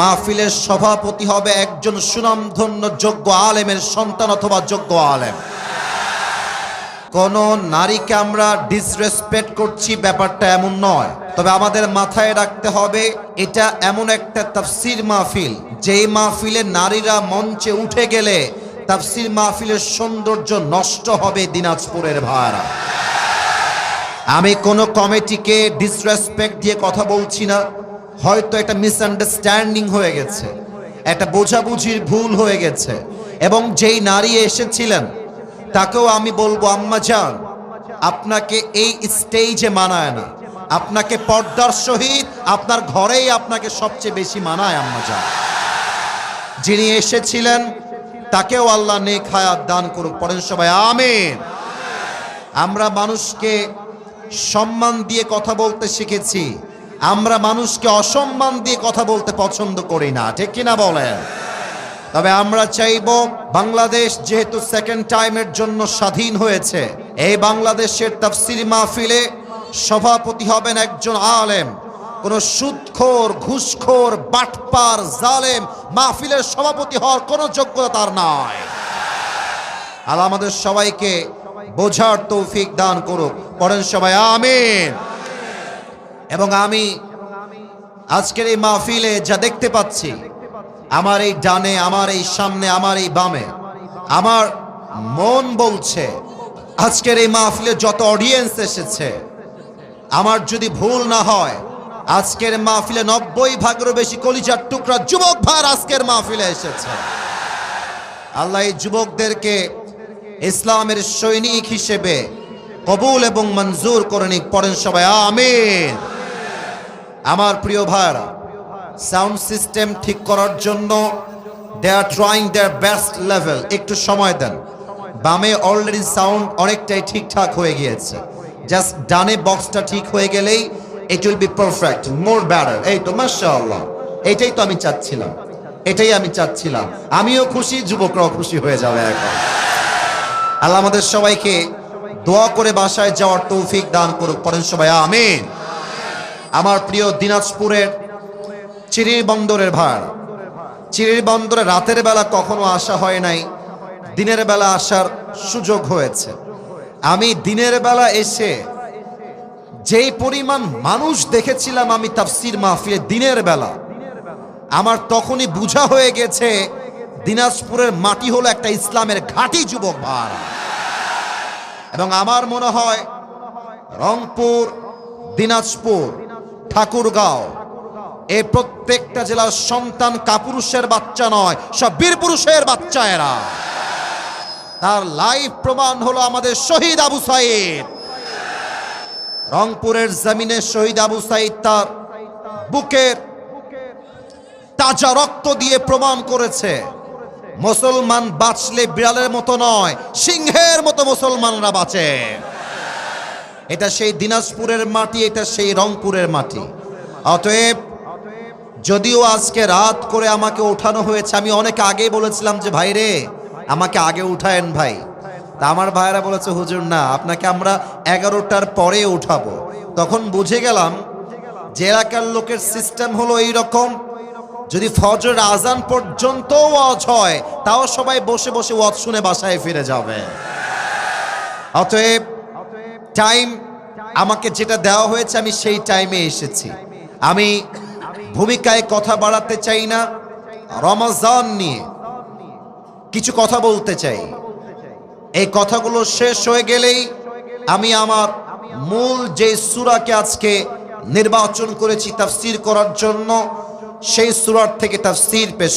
মাহফিলের সভাপতি হবে একজন সুনামধন্য যোগ্য আলেমের সন্তান অথবা যোগ্য আলেম। কোন নারীকে আমরা ডিসরেসপেক্ট করছি, ব্যাপারটা এমন নয়। তবে আমাদের মাথায় রাখতে হবে, এটা এমন একটা তাফসির মাহফিল, যেই মাহফিলে নারীরা মঞ্চে উঠে গেলে তাফসির মাহফিলের সৌন্দর্য নষ্ট হবে দিনাজপুরের ভাড়া আমি কোনো কমিটিকে ডিসরেসপেক্ট দিয়ে কথা বলছি না। হয়তো একটা মিসআন্ডারস্ট্যান্ডিং হয়ে গেছে, একটা বোঝাবুঝির ভুল হয়ে গেছে, এবং যেই নারী এসেছিলেন, তাকেও আমি বলব, আম্মা যান আপনাকে এই স্টেজে মানায় না। আপনাকে পর্দার সহিত আপনার ঘরেই আপনাকে সবচেয়ে বেশি মানায়, আম্মা যান যিনি এসেছিলেন, তাকেও আল্লাহ নেক হায়াত দান করুক। পড়েন সবাই, আমিন। আমরা মানুষকে সম্মান দিয়ে কথা বলতে শিখেছি। আমরা মানুষকে অসম্মান দিয়ে কথা বলতে পছন্দ করি না, ঠিক কিনা বলেন? তবে আমরা চাইব বাংলাদেশ যেহেতু সেকেন্ড টাইমের জন্য স্বাধীন হয়েছে, এই বাংলাদেশের তাফসির মাহফিলে সভাপতি হবেন একজন আলেম, কোন সুদখোর, ঘুষখোর, বাটপার, জালেম, মাহফিলের সভাপতি হওয়ার কোনো যোগ্যতা তার নাই। আল্লাহ আমাদের সবাইকে বোঝার তৌফিক দান করুক। পড়েন সবাই, আমিন। এবং আমি আজকের এই মাহফিলে যা দেখতে পাচ্ছি, আমার এই ডানে, আমার এই সামনে, আমার এই বামে, আমার মন বলছে, আজকের এই মাহফিলে যত অডিয়েন্স এসেছে, আমার যদি ভুল না হয়, আজকের মাহফিলে নব্বই ভাগেরও বেশি কলিজার টুকরা যুবক ভার আজকের মাহফিলে এসেছে। আল্লাহ এই যুবকদেরকে ইসলামের সৈনিক হিসেবে কবুল এবং মঞ্জুর করে নিক, পড়েন সবাই, আমিন। আমার প্রিয় ভাইরা সাউন্ড সিস্টেম ঠিক করার জন্য they are trying their best level একটু সময় দেন। বামে অলরেডি সাউন্ড অনেকটাই ঠিকঠাক হয়ে গিয়েছে। জাস্ট ডানে বক্সটা ঠিক হয়ে গেলেই it will be perfect more better এই তো, মাশাআল্লাহ। এটাই তো আমি চাচ্ছিলাম। এটাই আমি চাচ্ছিলাম। আমিও খুশি, যুবকরাও খুশি হয়ে যাবে এখন। আল্লাহ আমাদের সবাইকে দোয়া করে বাসায় যাওয়ার তৌফিক দান করুক। পড়েন সবাই, আমিন। আমার প্রিয় দিনাজপুরের চিরির বন্দরের ভাড় চিরির বন্দরে রাতের বেলা কখনো আসা হয় নাই। দিনের বেলা আসার সুযোগ হয়েছে। আমি দিনের বেলা এসে যেই পরিমাণ মানুষ দেখেছিলাম আমি তাফসির মাহফিলে দিনের বেলা, আমার তখনই বুঝা হয়ে গেছে দিনাজপুরের মাটি হলো একটা ইসলামের ঘাঁটি, যুবক ভাড়া এবং আমার মনে হয় রংপুর, দিনাজপুর ঠাকুরগাঁও। এই প্রত্যেকটা জেলার সন্তান কাপুরুষের বাচ্চা নয়, সব বীর পুরুষের বাচ্চা এরা। তার লাইভ প্রমাণ হলো আমাদের শহীদ আবু সাইদ। রংপুরের জমিনে শহীদ আবু সাইদ তার বুকের তাজা রক্ত দিয়ে প্রমাণ করেছে। মুসলমান বাঁচলে বিড়ালের মতো নয়, সিংহের মতো মুসলমানরা বাঁচে। এটা সেই দিনাজপুরের মাটি, এটা সেই রংপুরের মাটি। অতএব, যদিও আজকে রাত করে আমাকে ওঠানো হয়েছে, আমি অনেক আগে বলেছিলাম যে ভাই রে আমাকে আগে উঠায়েন ভাই। তা আমার ভাইরা বলেছে, হুজুর, না, আপনাকে আমরা এগারোটার পরে উঠাবো। তখন বুঝে গেলাম যে এলাকার লোকের সিস্টেম হলো এই রকম যদি ফজর আজান পর্যন্ত ওয়াজ হয়, তাও সবাই বসে বসে ওয়াজ শুনে বাসায় ফিরে যাবে। অতএব টাইম আমাকে যেটা দেওয়া হয়েছে, আমি সেই টাইমে এসেছি। আমি ভূমিকায় কথা বাড়াতে চাই না, রমজান নিয়ে কিছু কথা বলতে চাই। এই কথাগুলো শেষ হয়ে গেলেই আমি আমার মূল যে সুরাকে আজকে নির্বাচন করেছি, তাফসির করার জন্য, সেই সুরার থেকে তাফসির পেশ